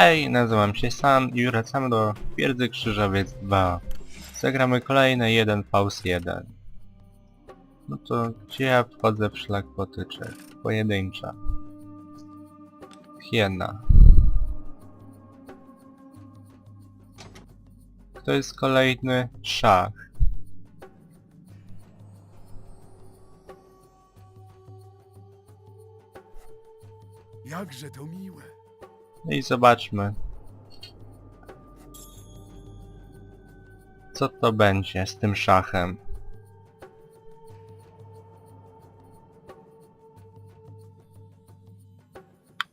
Hej, nazywam się Sam i wracamy do Twierdzy Krzyżowiec 2. Zagramy kolejny 1 Faust 1. No to gdzie ja wchodzę w szlak potyczek? Pojedyncza. Hiena. To jest kolejny szach. Jakże to miłe. No i zobaczmy. Co to będzie z tym szachem?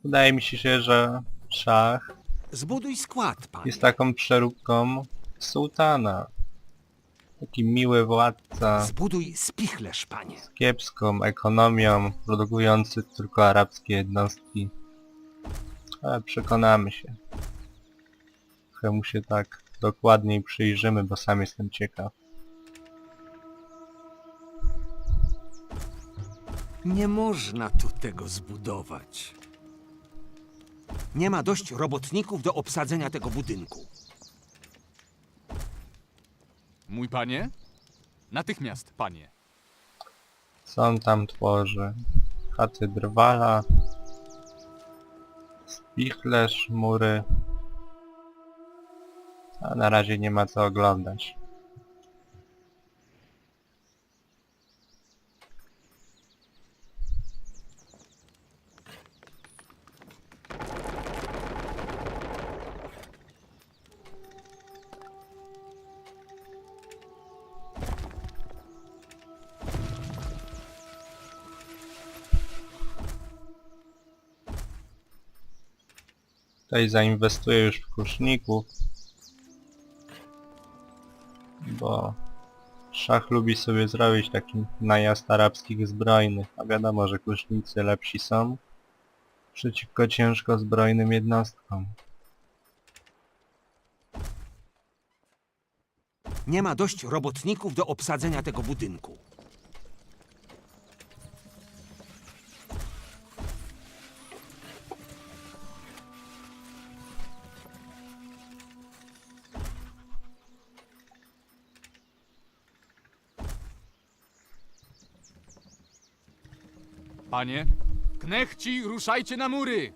Wydaje mi się, że szach Zbuduj skład, panie. jest taką przeróbką sułtana. Taki miły władca Zbuduj spichlerz, panie. z kiepską ekonomią, produkujący tylko arabskie jednostki. Ale przekonamy się. Trochę mu się tak dokładniej przyjrzymy, bo sam jestem ciekaw. Nie można tu tego zbudować. Nie ma dość robotników do obsadzenia tego budynku. Mój panie? Natychmiast, panie. Co on tam tworzy? Chaty drwala, spichlerz, mury. A na razie nie ma co oglądać. Tutaj zainwestuję już w kuszników. Bo szach lubi sobie zrobić taki najazd arabskich zbrojnych, a wiadomo, że kusznicy lepsi są przeciwko ciężko zbrojnym jednostkom. Nie ma dość robotników do obsadzenia tego budynku. Panie? Knechci, ruszajcie na mury!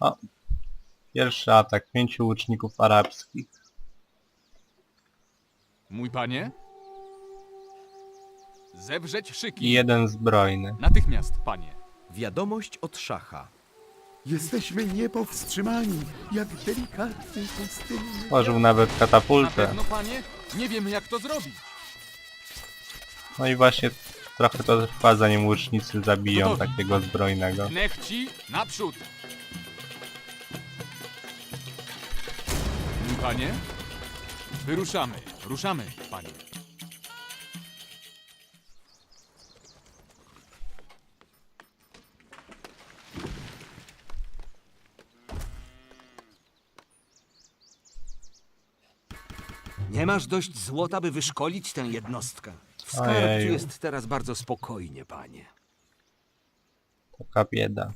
O! Pierwszy atak pięciu łuczników arabskich. Mój panie? Zewrzeć I szyki. jeden zbrojny. Natychmiast, panie. Wiadomość od szacha. Jesteśmy niepowstrzymani, jak delikatny pustynny. Tworzył nawet Na katapultę. pewno, panie? Nie wiem, jak to zrobić. No i właśnie trochę to trwa zanim łucznicy zabiją takiego zbrojnego. Knechci, naprzód! Panie? Wyruszamy, ruszamy, panie. Nie masz dość złota, by wyszkolić tę jednostkę. W skarbcu Ojeju. jest teraz bardzo spokojnie, panie. Taka bieda.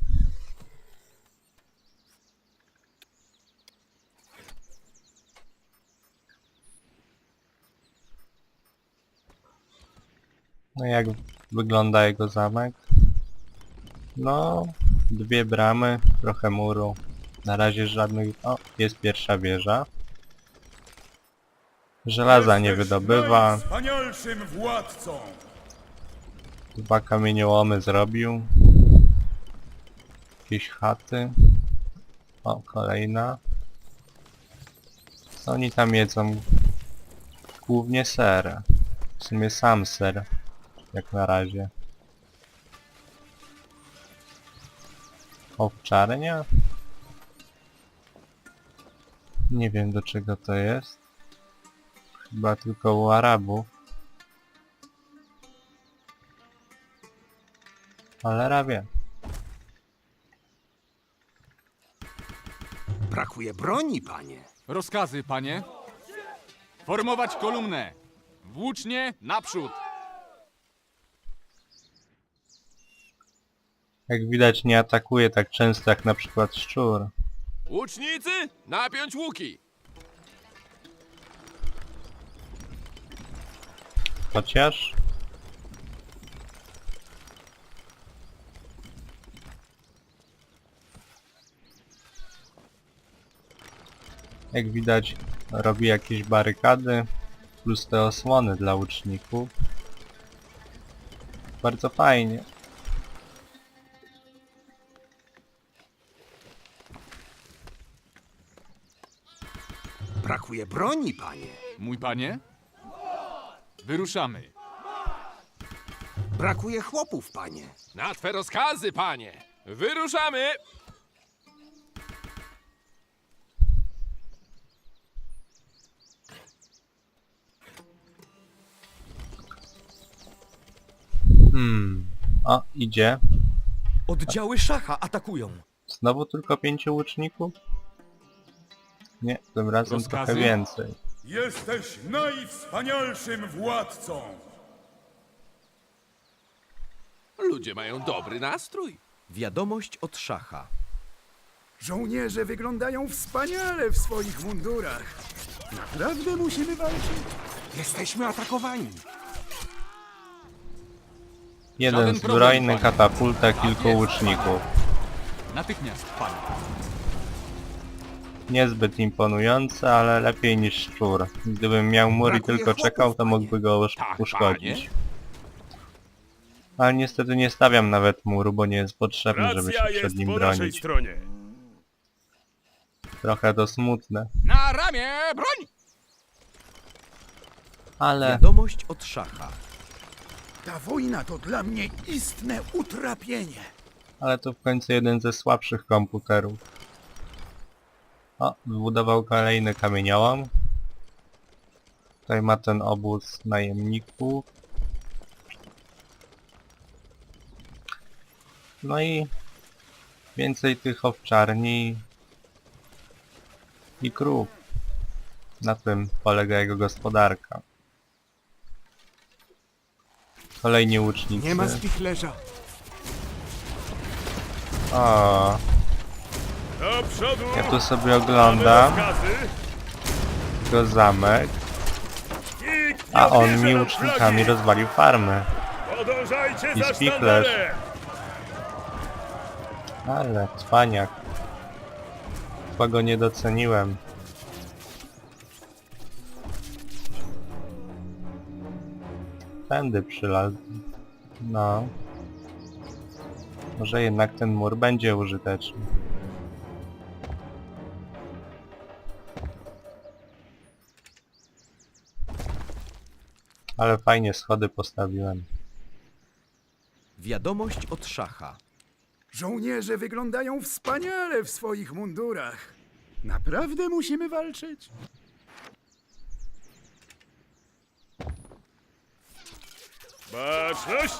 No jak wygląda jego zamek? No, dwie bramy, trochę muru. Na razie żadnych... O, jest pierwsza wieża. Żelaza nie wydobywa. Wspanialszym władcą! Dwa kamieniołomy zrobił. Jakieś chaty. O, kolejna. Co oni tam jedzą? Głównie ser. W sumie sam ser. Jak na razie. Owczarnia? Nie wiem do czego to jest chyba tylko u Arabów. Cholera wie. Brakuje broni, panie. Rozkazy, panie. Formować kolumnę. Włócznie naprzód. Jak widać nie atakuje tak często jak na przykład szczur. Łucznicy, napiąć łuki. Chociaż... Jak widać robi jakieś barykady plus te osłony dla łuczników. Bardzo fajnie. Brakuje broni, panie. Mój panie? Wyruszamy. Brakuje chłopów, panie. Na twe rozkazy, panie! Wyruszamy! Hmm. O, idzie. Oddziały szacha atakują. Znowu tylko pięciu łuczników? Nie, tym razem Rozkazy? trochę więcej. Jesteś najwspanialszym władcą! Ludzie mają dobry nastrój. Wiadomość od szacha. Żołnierze wyglądają wspaniale w swoich mundurach. Naprawdę musimy walczyć? Jesteśmy atakowani. Jeden Żaden problem, zbrojny, panie. katapulta, kilku łuczników. Natychmiast, panie. Niezbyt imponujące, ale lepiej niż szczur. Gdybym miał mur i Brakuje tylko chłopów, czekał, to panie. mógłby go usz- Tak, uszkodzić. Ale niestety nie stawiam nawet muru, bo nie jest potrzebny, żeby się przed nim bronić. stronie. Trochę to smutne, Na ramię, broń! ale Wiadomość od szacha. Ta wojna to dla mnie istne utrapienie. ale to w końcu jeden ze słabszych komputerów. O, wybudował kolejny kamieniołom. Tutaj ma ten obóz najemników. No i więcej tych owczarni i krów. Na tym polega jego gospodarka. Kolejni łucznicy. Nie ma spichlerza. O, Do przodu! ja tu sobie oglądam jego zamek, a on mi łucznikami rozwalił farmę. Podążajcie I spichlerz. Ale cwaniak. Chyba go nie doceniłem. Tędy przylazł. No. Może jednak ten mur będzie użyteczny. Ale fajnie schody postawiłem. Wiadomość od szacha. Żołnierze wyglądają wspaniale w swoich mundurach. Naprawdę musimy walczyć? Baczność!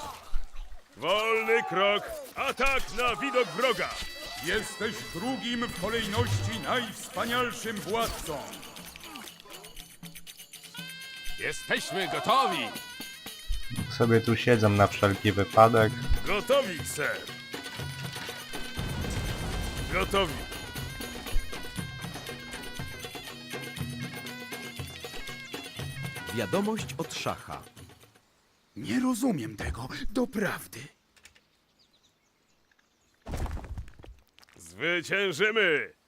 Wolny krok! Atak na widok wroga! Jesteś drugim w kolejności najwspanialszym władcą. Jesteśmy gotowi! Sobie tu siedzę na wszelki wypadek. Gotowi, ser! Gotowi! Wiadomość od szacha. Nie rozumiem tego, doprawdy. Zwyciężymy!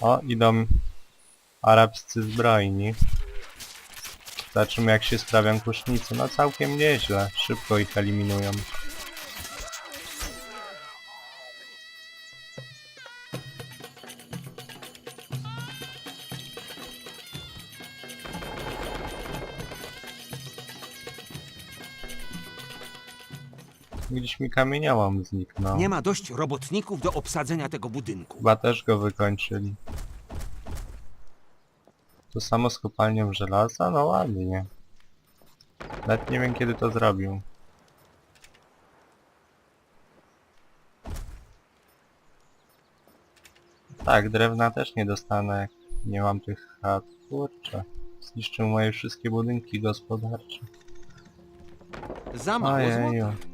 O, idą arabscy zbrojni. Zobaczymy jak się sprawią kusznicy. No całkiem nieźle. Szybko ich eliminują. Mi kamieniołom zniknął. Nie ma dość robotników do obsadzenia tego budynku. Chyba też go wykończyli. To samo z kopalnią żelaza? No ładnie. Nawet nie wiem kiedy to zrobił. Tak, drewna też nie dostanę, jak nie mam tych chat. Kurczę. Zniszczył moje wszystkie budynki gospodarcze. Za mało Ojeju. złota.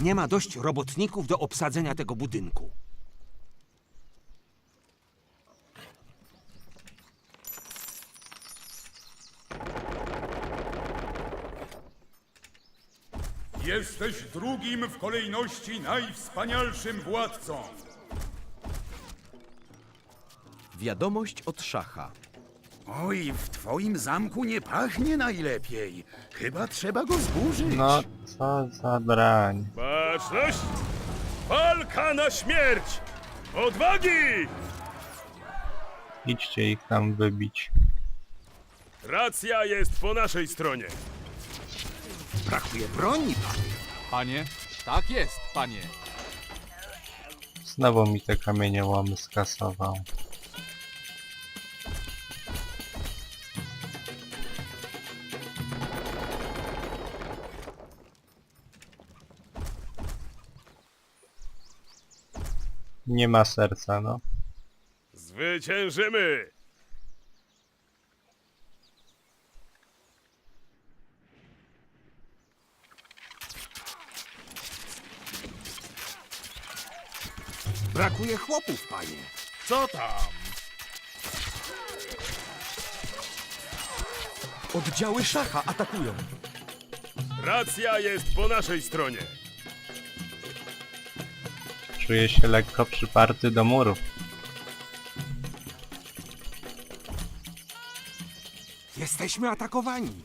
Nie ma dość robotników do obsadzenia tego budynku. Jesteś drugim w kolejności najwspanialszym władcą. Wiadomość od szacha. Oj, w twoim zamku nie pachnie najlepiej. Chyba trzeba go zburzyć. No, co za brań. Baczność! Walka na śmierć! Odwagi! Idźcie ich tam wybić. Racja jest po naszej stronie. Brakuje broni, panie. Panie? Tak jest, panie. Znowu mi te kamieniołomy skasował. Nie ma serca, no. Zwyciężymy! Brakuje chłopów, panie. Co tam? Oddziały szacha atakują. Racja jest po naszej stronie. Czuję się lekko przyparty do muru. Jesteśmy atakowani.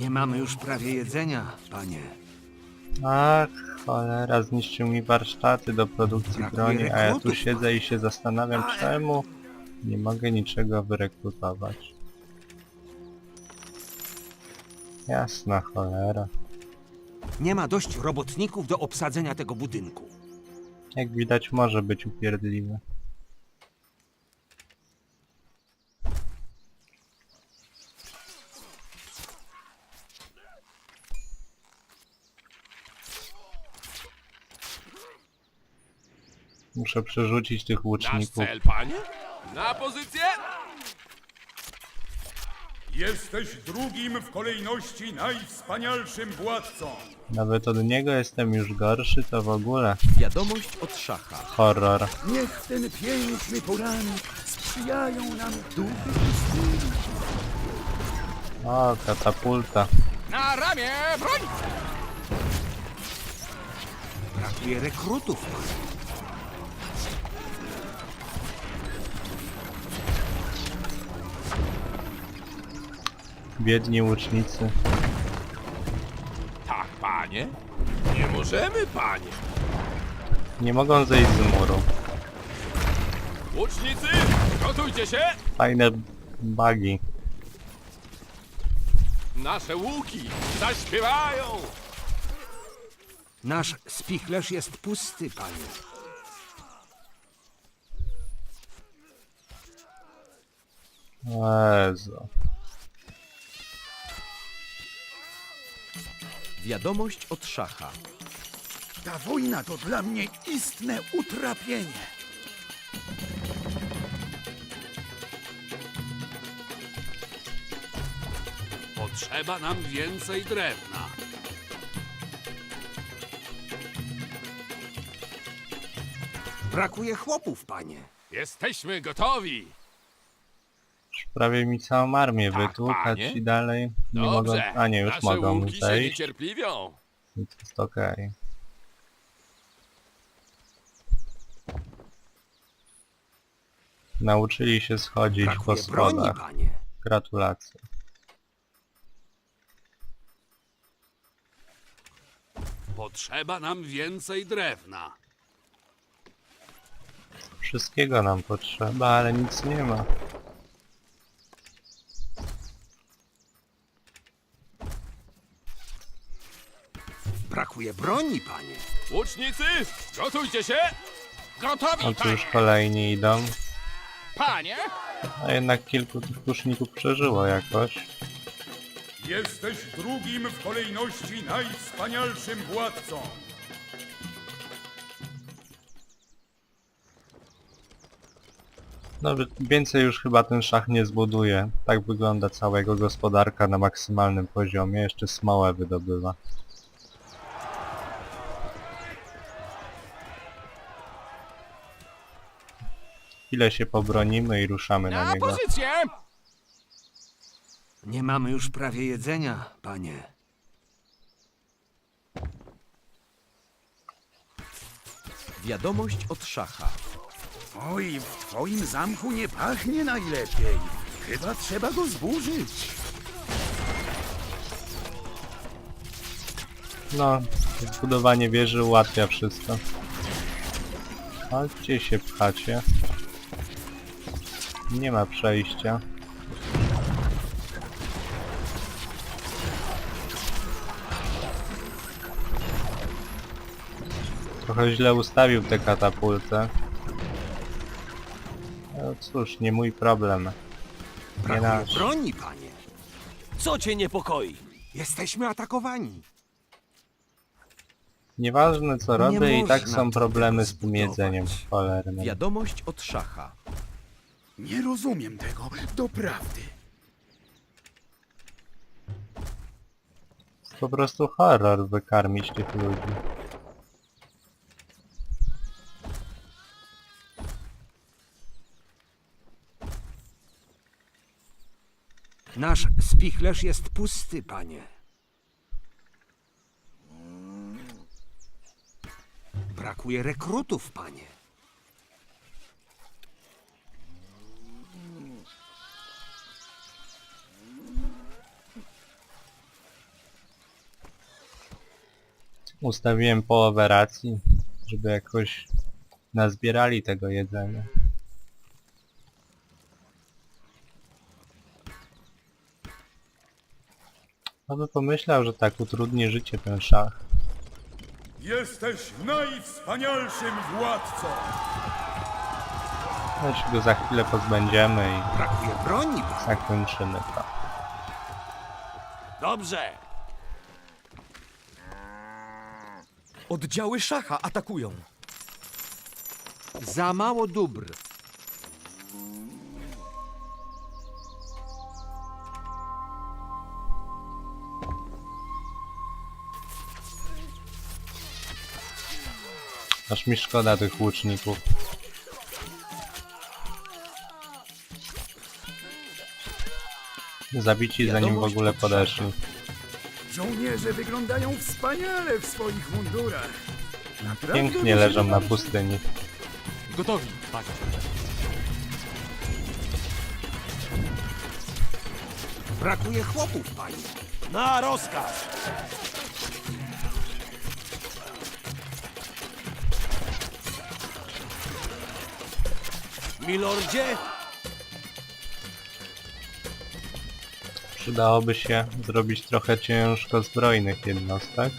Nie mamy już prawie jedzenia, panie. Ach, cholera, zniszczył mi warsztaty do produkcji broni, a ja tu siedzę i się zastanawiam czemu nie mogę niczego wyrekrutować. Jasna cholera. Nie ma dość robotników do obsadzenia tego budynku. Jak widać może być upierdliwy. Muszę przerzucić tych Nasz łuczników. cel, panie? Na pozycję! Jesteś drugim w kolejności najwspanialszym władcą. Nawet od niego jestem już gorszy, to w ogóle Wiadomość od szacha. horror. Niech ten piękny poranek sprzyjają nam duchy pustyni. O, katapulta. Na ramię, broń! Brakuje rekrutów, Biedni łucznicy. Tak, panie. Nie możemy, panie. Nie mogą zejść z muru. Łucznicy, gotujcie się! Fajne bugi. Nasze łuki zaśpiewają! Nasz spichlerz jest pusty, panie. Jezu. Wiadomość od szacha. Ta wojna to dla mnie istne utrapienie. Potrzeba nam więcej drewna. Brakuje chłopów, panie. Jesteśmy gotowi! Prawie mi całą armię Tak, wytłukać panie. i dalej nie mogą... Dobrze, A nie, już nasze mogą łuki się zejść. niecierpliwią. Więc jest okej. Nauczyli się schodzić po Brakuje broni, schodach. panie. Gratulacje. Potrzeba nam więcej drewna. Wszystkiego nam potrzeba, ale nic nie ma. Brakuje broni, panie. Łucznicy, gotujcie się! Gotowi, No tu już kolejni idą. Panie? A jednak kilku tych kuszników przeżyło jakoś. Jesteś drugim w kolejności najwspanialszym władcą. No więcej już chyba ten szach nie zbuduje. Tak wygląda cała jego gospodarka na maksymalnym poziomie. Jeszcze smołę wydobywa. Chwilę się pobronimy i ruszamy na Na niego. pozycję! Nie mamy już prawie jedzenia, panie. Wiadomość od szacha. Oj, w twoim zamku nie pachnie najlepiej. Chyba trzeba go zburzyć. No, budowanie wieży ułatwia wszystko. A gdzie się pchacie? Nie ma przejścia. Trochę źle ustawił tę katapultę. No cóż, nie mój problem. Nie Brakuje nasz. broni, panie. Co cię niepokoi? Jesteśmy atakowani. Nieważne co robię i tak można są problemy z tym zbudować. jedzeniem cholernym. Wiadomość od szacha. Nie rozumiem tego, doprawdy. Po prostu horror wykarmić tych ludzi. Nasz spichlerz jest pusty, panie. Brakuje rekrutów, panie. Ustawiłem połowę racji, żeby jakoś nazbierali tego jedzenia. Kto by pomyślał, że tak utrudni życie ten szach. Jesteś najwspanialszym władcą. No się go za chwilę pozbędziemy i Brakuje broni, zakończymy to. Dobrze. Oddziały szacha atakują. Za mało dóbr. Aż mi szkoda tych łuczników. Zabici zanim w ogóle od podeszli. Żołnierze wyglądają wspaniale w swoich mundurach. Naprawdę Pięknie mi się leżą na podoba. Pustyni. Gotowi, panie. Brakuje chłopów, panie. Na rozkaz. Milordzie, Przydałoby się zrobić trochę ciężko zbrojnych jednostek.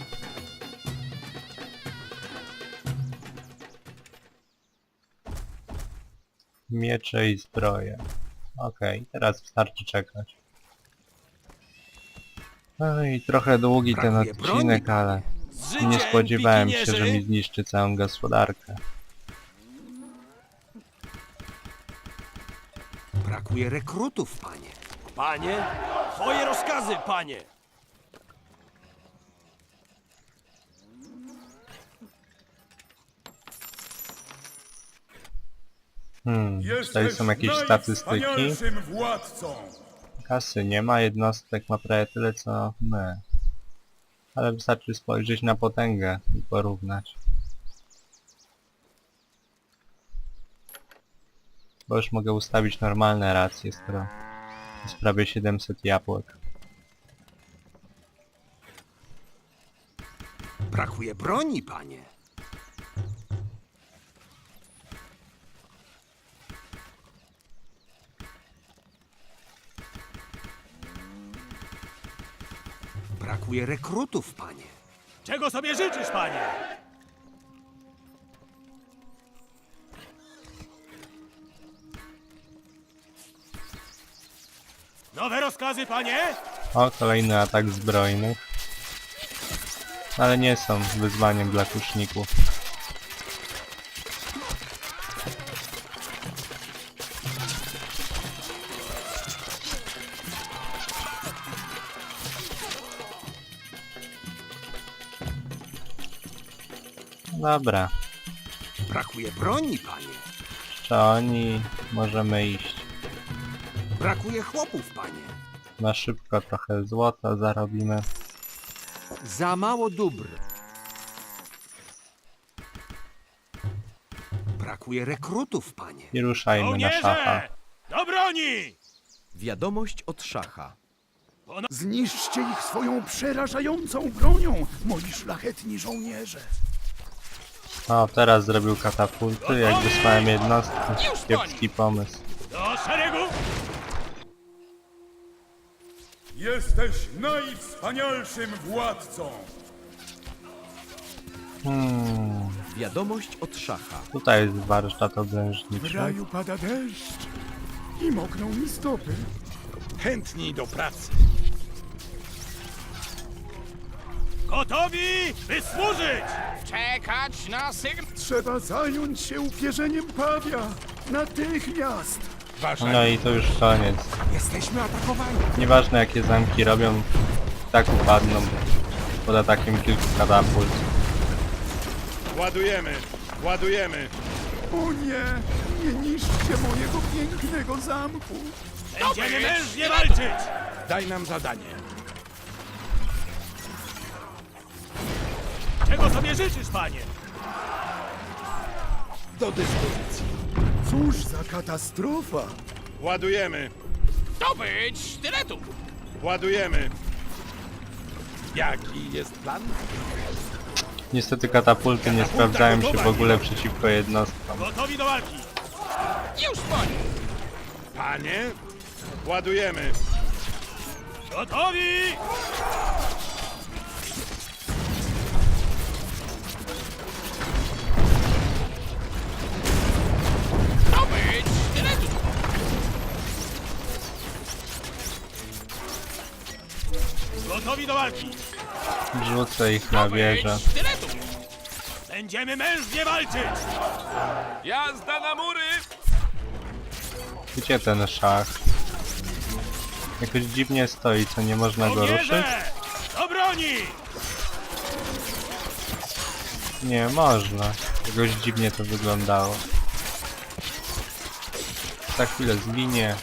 Miecze i zbroje. Okej, teraz wystarczy czekać. No i trochę długi ten odcinek, ale nie spodziewałem się, że mi zniszczy całą gospodarkę. Brakuje rekrutów, panie. Panie, twoje rozkazy, panie. Hmm, tutaj są jakieś statystyki. Kasy nie ma, jednostek ma prawie tyle co my. Ale wystarczy spojrzeć na potęgę i porównać. Bo już mogę ustawić normalne racje, skoro jest prawie 700 jabłek. Brakuje broni, panie. Brakuje rekrutów, panie. Czego sobie życzysz, panie? Nowe rozkazy, panie? O, kolejny atak zbrojny. Ale nie są wyzwaniem dla kuszników. Dobra, Brakuje broni, panie. jeszcze oni możemy iść. Brakuje chłopów, panie. Na szybko trochę złota zarobimy. Za mało dóbr. Brakuje rekrutów, panie. I ruszajmy na szacha. Do broni! Wiadomość od szacha. Zniszczcie ich swoją przerażającą bronią, moi szlachetni żołnierze. O, teraz zrobił katapulty, jak wysłałem jednostki. Kiepski pomysł. Do szeregu! Jesteś najwspanialszym władcą. Hmm, Wiadomość od szacha. tutaj jest warsztat W obrężniczy. raju pada deszcz i mokną mi stopy. Chętni do pracy. Gotowi, by służyć! Czekać na sygnał. Trzeba zająć się upierzeniem pawia. Natychmiast! No i to już koniec. Jesteśmy atakowani. Nieważne jakie zamki robią, tak upadną pod atakiem kilku katapult. Ładujemy, ładujemy. O nie! Nie niszczcie mojego pięknego zamku! Będziemy mężnie walczyć! Daj nam zadanie. Czego sobie życzysz, panie? Do dyspozycji. Cóż za katastrofa! Ładujemy, Zdobyć sztyletu. ładujemy. Jaki jest plan? Niestety katapulty nie sprawdzają się w ogóle przeciwko jednostkom. Gotowi do walki! Już po nim. Panie, ładujemy. Gotowi! Rzucę ich na wieżę. Będziemy mężnie walczyć! Jazda na mury. Gdzie ten szach? Jakoś dziwnie stoi, co nie można go ruszyć? Do broni! Nie, można. Jakoś dziwnie to wyglądało. Za chwilę zginie.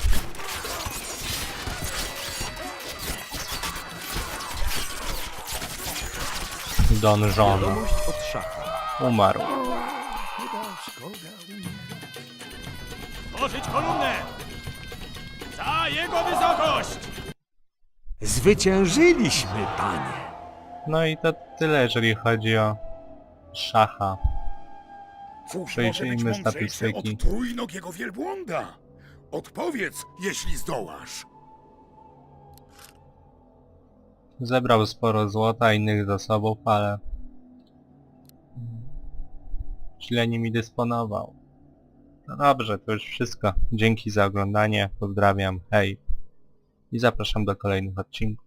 Don John Wiadomość od szacha. umarł. Tworzyć kolumnę! Za jego wysokość! Zwyciężyliśmy, panie. No i to tyle, jeżeli chodzi o szacha. Cóż może być Przejrzyjmy mądrzejsze statystyki. od trójnogiego wielbłąda? Odpowiedz, jeśli zdołasz. Zebrał sporo złota, innych zasobów, ale źle nimi dysponował. No dobrze, to już wszystko. Dzięki za oglądanie, pozdrawiam, hej i zapraszam do kolejnych odcinków.